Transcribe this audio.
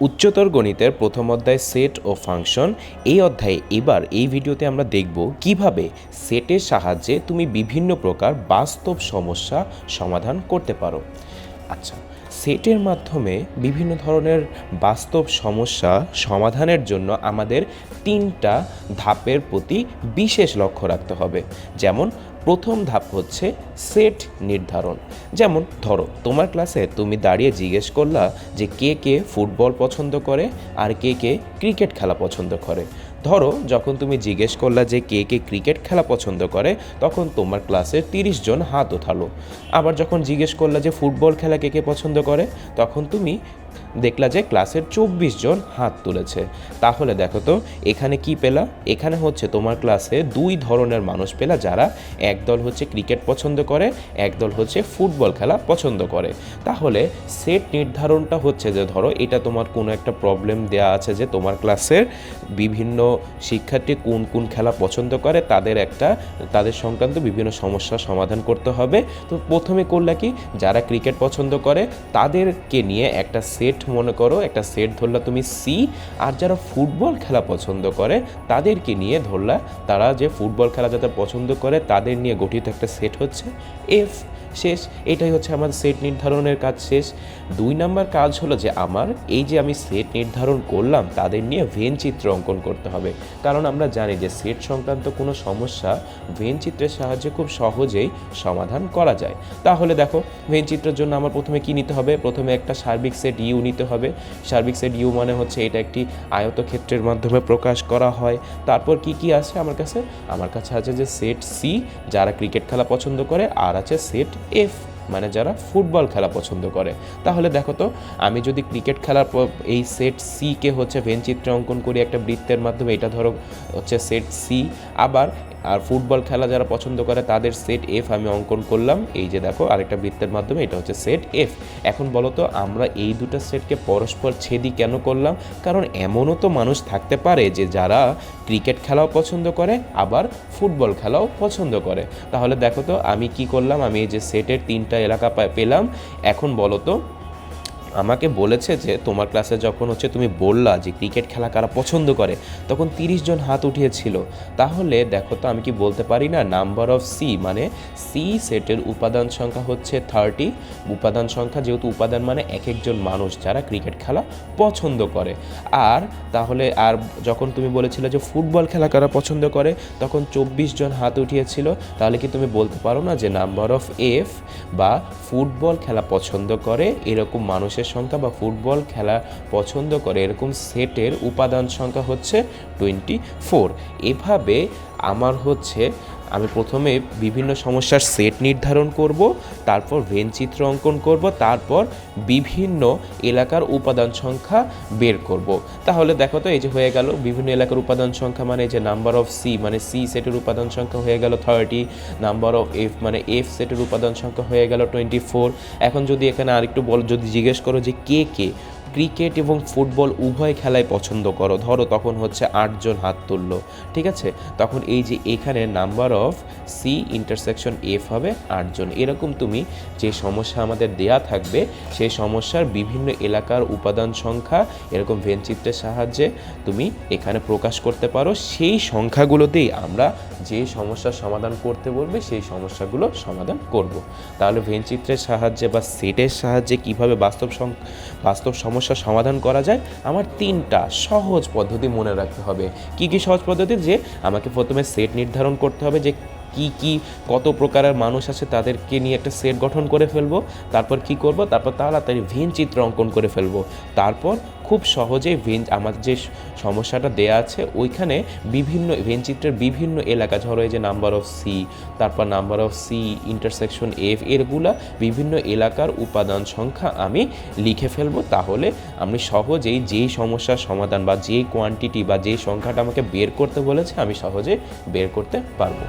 উচ্চতর গণিতের প্রথম অধ্যায় সেট ও ফাংশন। এই অধ্যায়ে এবার এই ভিডিওতে আমরা দেখব কীভাবে সেটের সাহায্যে তুমি বিভিন্ন প্রকার বাস্তব সমস্যা সমাধান করতে পারো। আচ্ছা সেটের মাধ্যমে বিভিন্ন ধরনের বাস্তব সমস্যা সমাধানের জন্য আমাদের তিনটা ধাপের প্রতি বিশেষ লক্ষ্য রাখতে হবে। যেমন প্রথম ধাপ হচ্ছে সেট নির্ধারণ। যেমন, ধরো, তোমার ক্লাসে তুমি দাঁড়িয়ে জিজ্ঞেস করলা যে কে কে ফুটবল পছন্দ করে আর কে কে ক্রিকেট খেলা পছন্দ করে। ধরো, যখন তুমি জিজ্ঞেস করলা যে কে কে ক্রিকেট খেলা পছন্দ করে, তখন তোমার ক্লাসে তিরিশ জন হাত ওঠালো। আবার যখন জিজ্ঞেস করলা যে ফুটবল খেলা কে কে পছন্দ করে, তখন তুমি দেখলা যে ক্লাসের চব্বিশ জন হাত তুলেছে। তাহলে দেখো তো, এখানে কি পেলা? এখানে হচ্ছে তোমার ক্লাসে দুই ধরনের মানুষ পেলা যারা একদল হচ্ছে ক্রিকেট পছন্দ করে একদল হচ্ছে ফুটবল খেলা পছন্দ করে। তাহলে সেট নির্ধারণটা হচ্ছে যে ধরো, এটা তোমার কোনো একটা প্রবলেম দেয়া আছে যে তোমার ক্লাসের বিভিন্ন শিক্ষার্থী কোন কোন খেলা পছন্দ করে, তাদের একটা, তাদের সংক্রান্ত বিভিন্ন সমস্যার সমাধান করতে হবে। তো প্রথমে করলে কি, যারা ক্রিকেট পছন্দ করে, তাদেরকে নিয়ে একটা সেট মনে করো, একটা সেট ধরলা তুমি সি আর যারা ফুটবল খেলা পছন্দ করে, তাদেরকে নিয়ে ধরলা, তারা যে ফুটবল খেলা যাতে পছন্দ করে, তাদের নিয়ে গঠিত একটা সেট হচ্ছে এফ শেষ, এটাই হচ্ছে আমার সেট নির্ধারণের কাজ শেষ। দুই নাম্বার কাজ হলো যে আমার এই যে আমি সেট নির্ধারণ করলাম, তাদের নিয়ে ভেন চিত্র অঙ্কন করতে হবে। কারণ আমরা জানি যে সেট সংক্রান্ত কোনো সমস্যা ভেন চিত্রের সাহায্যে খুব সহজেই সমাধান করা যায়। তাহলে দেখো ভেন চিত্রের জন্য আমার প্রথমে কি নিতে হবে? প্রথমে একটা সার্বিক সেট ইউ নিতে হবে। সার্বিক সেট ইউ মানে হচ্ছে এটা একটি আয়তক্ষেত্রের মাধ্যমে প্রকাশ করা হয়। তারপর কি কি আছে আমার কাছে? আমার কাছে আছে যে সেট সি যারা ক্রিকেট খেলা পছন্দ করে, আর আছে সেট এফ মানে যারা ফুটবল খেলা পছন্দ করে। তাহলে দেখো তো, আমি যদি ক্রিকেট খেলার এই সেট সিকে হচ্ছে ভেন চিত্র অঙ্কন করি একটা বৃত্তের মাধ্যমে, এটা ধরো হচ্ছে সেট সি আবার আর ফুটবল খেলা যারা পছন্দ করে, তাদের সেট এফ আমি অঙ্কন করলাম। এই যে দেখো, আরেকটা বৃত্তের মাধ্যমে এটা হচ্ছে সেট এফ এখন বলো তো, আমরা এই দুটো সেটকে পরস্পর ছেদি কেন করলাম? কারণ এমনও তো মানুষ থাকতে পারে যে যারা ক্রিকেট খেলাও পছন্দ করে, আবার ফুটবল খেলাও পছন্দ করে। তাহলে দেখো তো, আমি কি করলাম? আমি এই যে সেটের তিনটা এলাকা পেলাম। এখন বলো তো আমাকে বলেছে যে তোমার ক্লাসে যখন হচ্ছে তুমি বললা যে ক্রিকেট খেলা কারা পছন্দ করে, তখন তিরিশ জন হাত উঠিয়েছিল। তাহলে দেখো তো আমি কি বলতে পারি না? নাম্বার অফ সি মানে সি সেটের উপাদান সংখ্যা হচ্ছে থার্টি উপাদান সংখ্যা যেহেতু উপাদান মানে এক একজন মানুষ যারা ক্রিকেট খেলা পছন্দ করে। আর তাহলে আর যখন তুমি বলেছিলে যে ফুটবল খেলা কারা পছন্দ করে, তখন চব্বিশ জন হাত উঠিয়েছিল। তাহলে কি তুমি বলতে পারো না যে নাম্বার অফ এফ বা ফুটবল খেলা পছন্দ করে, এরকম মানুষের সংখ্যা বা ফুটবল খেলা পছন্দ করে এরকম সেটের উপাদান সংখ্যা হচ্ছে টোয়েন্টি ফোর এভাবে আমার হচ্ছে আমি প্রথমে বিভিন্ন সমস্যার সেট নির্ধারণ করব, তারপর ভেন চিত্র অঙ্কন করব, তারপর বিভিন্ন এলাকার উপাদান সংখ্যা বের করব। তাহলে দেখো তো, এই যে হয়ে গেল, বিভিন্ন এলাকার উপাদান সংখ্যা মানে যে নাম্বার অফ সি মানে সি সেটের উপাদান সংখ্যা হয়ে গেল থার্টি নাম্বার অফ এফ মানে এফ সেটের উপাদান সংখ্যা হয়ে গেল টোয়েন্টি ফোর এখন যদি এখানে আরেকটু বল, যদি জিজ্ঞেস করো যে কে কে ক্রিকেট এবং ফুটবল উভয় খেলায় পছন্দ করো। ধরো তখন হচ্ছে আটজন হাত তুললো, ঠিক আছে? তখন এই যে এখানে number of C intersection F হবে আটজন এরকম তুমি যে সমস্যা আমাদের দেয়া থাকবে, সেই সমস্যার বিভিন্ন এলাকার উপাদান সংখ্যা, এরকম ভেনচিত্রের সাহায্যে তুমি এখানে প্রকাশ করতে পারো। সেই সংখ্যাগুলোতেই আমরা যে সমস্যার সমাধান করতে বলবে, সেই সমস্যাগুলো সমাধান করব। তাহলে ভেনচিত্রের সাহায্যে বা সেটের সাহায্যে কীভাবে বাস্তব বাস্তব সমস্যার সমাধান করা যায়, আমার তিনটা সহজ পদ্ধতি মনে রাখতে হবে। কি কি সহজ পদ্ধতি? যে, আমাকে প্রথমে সেট নির্ধারণ করতে হবে যে কি কি, কত প্রকারের মানুষ আছে তাদেরকে নিয়ে একটা সেট গঠন করে ফেলব, তারপর কি করব, তারপর তাড়াতাড়ি ভেন চিত্র অঙ্কন করে ফেলব। তারপর খুব সহজেই ভেন, আমার যে সমস্যাটা দেয়া আছে, ওইখানে বিভিন্ন ভেন চিত্রের বিভিন্ন এলাকা, ধরো এই যে নাম্বার অফ সি তারপর number of C intersection F এরগুলা বিভিন্ন এলাকার উপাদান সংখ্যা আমি লিখে ফেলব, তাহলে আমি সহজেই যেই সমস্যার সমাধান বা যে কোয়ান্টিটি বা যে সংখ্যাটা আমাকে বের করতে বলেছে, আমি সহজে বের করতে পারব।